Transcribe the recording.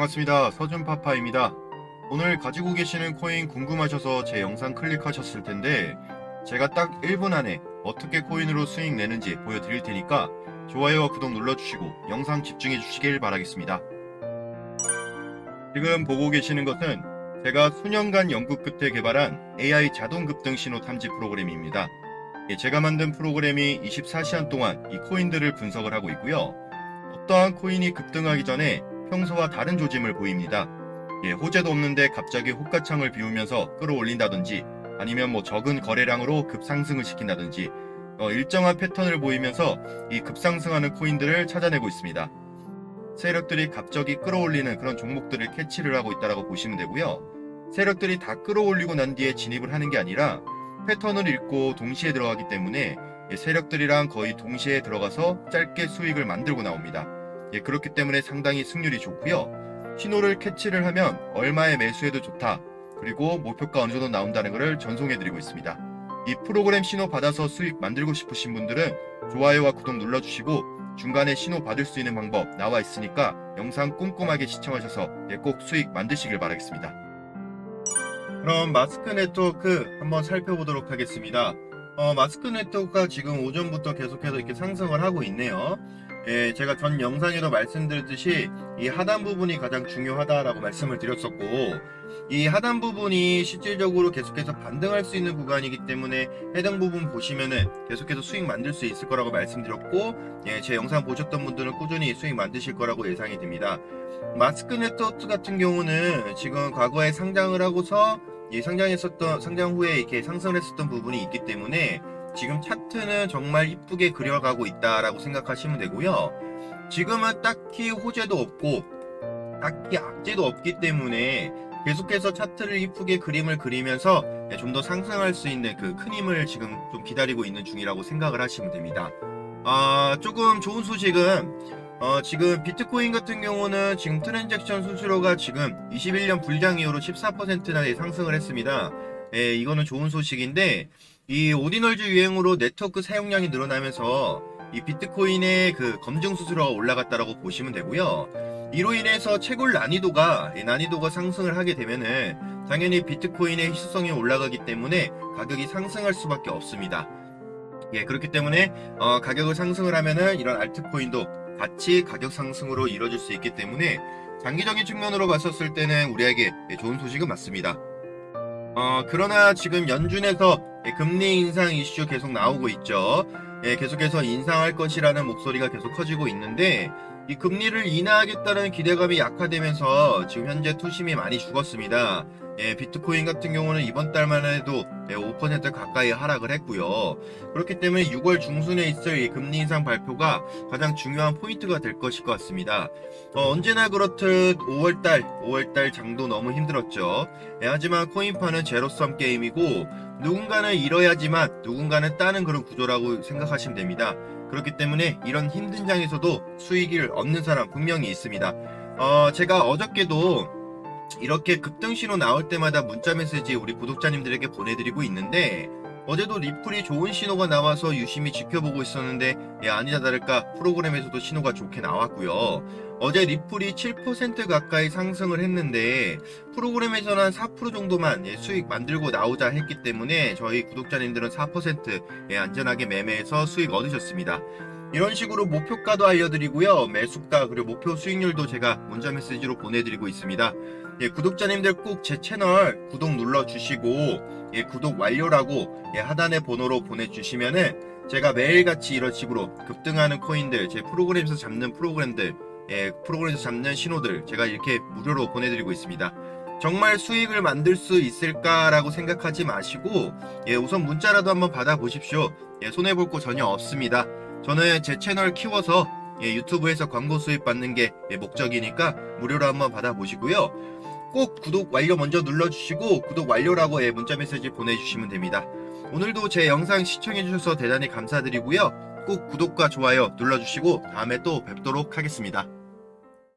반갑습니다. 서준파파입니다. 오늘 가지고 계시는 코인 궁금하셔서 제 영상 클릭하셨을 텐데 제가 딱 1분 안에 어떻게 코인으로 수익 내는지 보여드릴 테니까 좋아요와 구독 눌러주시고 영상 집중해 주시길 바라겠습니다. 지금 보고 계시는 것은 제가 수년간 연구 끝에 개발한 AI 자동 급등 신호 탐지 프로그램입니다. 예, 제가 만든 프로그램이 24시간 동안 이 코인들을 분석을 하고 있고요. 어떠한 코인이 급등하기 전에 평소와 다른 조짐을 보입니다. 예, 호재도 없는데 갑자기 호가창을 비우면서 끌어올린다든지 아니면 뭐 적은 거래량으로 급상승을 시킨다든지 어, 일정한 패턴을 보이면서 이 급상승하는 코인들을 찾아내고 있습니다. 세력들이 갑자기 끌어올리는 그런 종목들을 캐치를 하고 있다고 보시면 되고요. 세력들이 다 끌어올리고 난 뒤에 진입을 하는 게 아니라 패턴을 읽고 동시에 들어가기 때문에 예, 세력들이랑 거의 동시에 들어가서 짧게 수익을 만들고 나옵니다. 예, 그렇기 때문에 상당히 승률이 좋고요. 신호를 캐치를 하면 얼마에 매수해도 좋다. 그리고 목표가 어느 정도 나온다는 것을 전송해드리고 있습니다. 이 프로그램 신호 받아서 수익 만들고 싶으신 분들은 좋아요와 구독 눌러주시고 중간에 신호 받을 수 있는 방법 나와 있으니까 영상 꼼꼼하게 시청하셔서 예, 꼭 수익 만드시길 바라겠습니다. 그럼 마스크 네트워크 한번 살펴보도록 하겠습니다. 어, 마스크 네트워크가 지금 오전부터 계속해서 이렇게 상승을 하고 있네요. 예, 제가 전 영상에도 말씀드렸듯이 이 하단 부분이 가장 중요하다라고 말씀을 드렸었고 이 하단 부분이 실질적으로 계속해서 반등할 수 있는 구간이기 때문에 해당 부분 보시면은 계속해서 수익 만들 수 있을 거라고 말씀드렸고 예, 제 영상 보셨던 분들은 꾸준히 수익 만드실 거라고 예상이 됩니다. 마스크 네트워크 같은 경우는 지금 과거에 상장을 하고서 이 상장했었던 상장 후에 이렇게 상승을 했었던 부분이 있기 때문에 지금 차트는 정말 이쁘게 그려가고 있다라고 생각하시면 되고요. 지금은 딱히 호재도 없고 딱히 악재도 없기 때문에 계속해서 차트를 이쁘게 그림을 그리면서 좀 더 상승할 수 있는 그 큰 힘을 지금 좀 기다리고 있는 중이라고 생각을 하시면 됩니다. 아, 조금 좋은 소식은 어, 지금 비트코인 같은 경우는 지금 트랜잭션 수수료가 지금 21년 불장 이후로 14%나 상승을 했습니다. 예, 이거는 좋은 소식인데 이 오디널즈 유행으로 네트워크 사용량이 늘어나면서 이 비트코인의 그 검증 수수료가 올라갔다라고 보시면 되고요. 이로 인해서 채굴 난이도가 이 난이도가 상승을 하게 되면은 당연히 비트코인의 희소성이 올라가기 때문에 가격이 상승할 수밖에 없습니다. 예, 그렇기 때문에 어, 가격을 상승을 하면은 이런 알트코인도 같이 가격 상승으로 이뤄질 수 있기 때문에 장기적인 측면으로 봤었을 때는 우리에게 예, 좋은 소식은 맞습니다. 어, 그러나 지금 연준에서 예, 금리 인상 이슈 계속 나오고 있죠. 예, 계속해서 인상할 것이라는 목소리가 계속 커지고 있는데 이 금리를 인하하겠다는 기대감이 약화되면서 지금 현재 투심이 많이 죽었습니다. 예, 비트코인 같은 경우는 이번 달만 해도 예, 5% 가까이 하락을 했고요. 그렇기 때문에 6월 중순에 있을 이 금리 인상 발표가 가장 중요한 포인트가 될 것일 것 같습니다. 어, 언제나 그렇듯 5월달, 5월달 장도 너무 힘들었죠. 예, 하지만 코인파는 제로섬 게임이고 누군가는 잃어야지만 누군가는 따는 그런 구조라고 생각하시면 됩니다. 그렇기 때문에 이런 힘든 장에서도 수익을 얻는 사람 분명히 있습니다. 어, 제가 어저께도 이렇게 급등 신호 나올 때마다 문자 메시지 우리 구독자님들에게 보내드리고 있는데 어제도 리플이 좋은 신호가 나와서 유심히 지켜보고 있었는데 예, 아니나 다를까 프로그램에서도 신호가 좋게 나왔고요. 어제 리플이 7% 가까이 상승을 했는데 프로그램에서는 한4% 정도만 예, 수익 만들고 나오자 했기 때문에 저희 구독자님들은 4% 예, 안전하게 매매해서 수익 얻으셨습니다. 이런 식으로 목표가도 알려드리고요. 매수가 그리고 목표 수익률도 제가 문자 메시지로 보내드리고 있습니다. 예, 구독자님들 꼭 제 채널 구독 눌러주시고 예, 구독 완료라고 예, 하단의 번호로 보내주시면은 제가 매일같이 이런 식으로 급등하는 코인들 제 프로그램에서 잡는 프로그램들 예, 프로그램에서 잡는 신호들 제가 이렇게 무료로 보내드리고 있습니다. 정말 수익을 만들 수 있을까라고 생각하지 마시고 예, 우선 문자라도 한번 받아보십시오. 예, 손해볼 거 전혀 없습니다. 저는 제 채널 키워서 예, 유튜브에서 광고 수입 받는 게 예, 목적이니까 무료로 한번 받아보시고요. 꼭 구독 완료 먼저 눌러주시고 구독 완료라고 예, 문자 메시지 보내주시면 됩니다. 오늘도 제 영상 시청해주셔서 대단히 감사드리고요. 꼭 구독과 좋아요 눌러주시고 다음에 또 뵙도록 하겠습니다.